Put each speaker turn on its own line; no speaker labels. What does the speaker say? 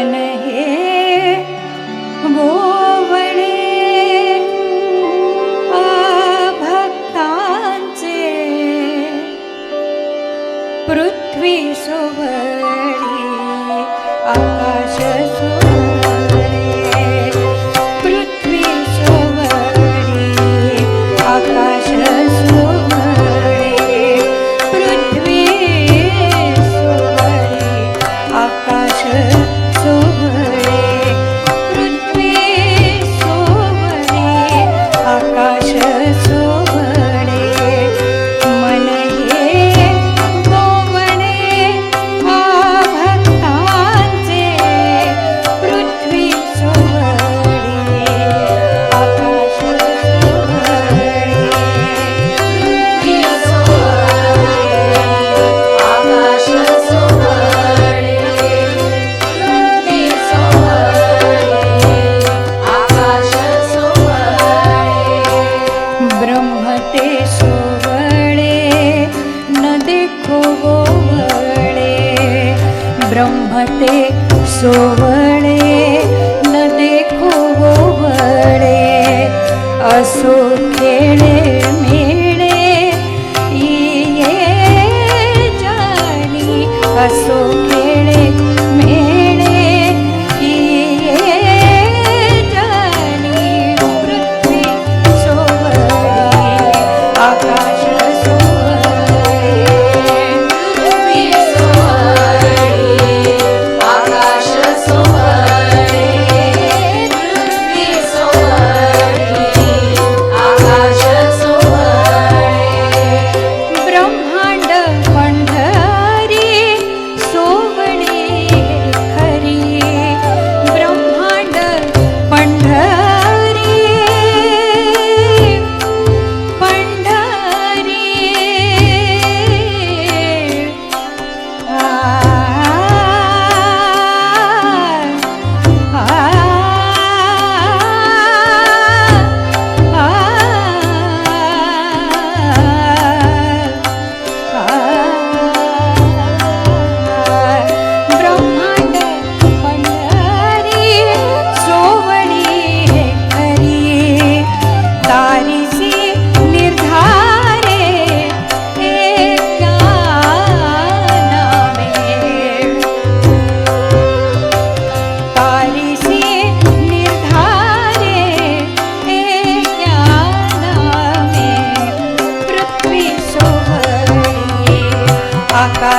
मन हे गोवणे भक्तांचे पृथ्वी सुवरी आकाश सु રસો વળે નને ખૂવો વળે. અસો ખેડે મેળે ઈએ જાણી અસો ખેડે મેળે ઈએ જાણી પૃથ્વી સોવળે пока.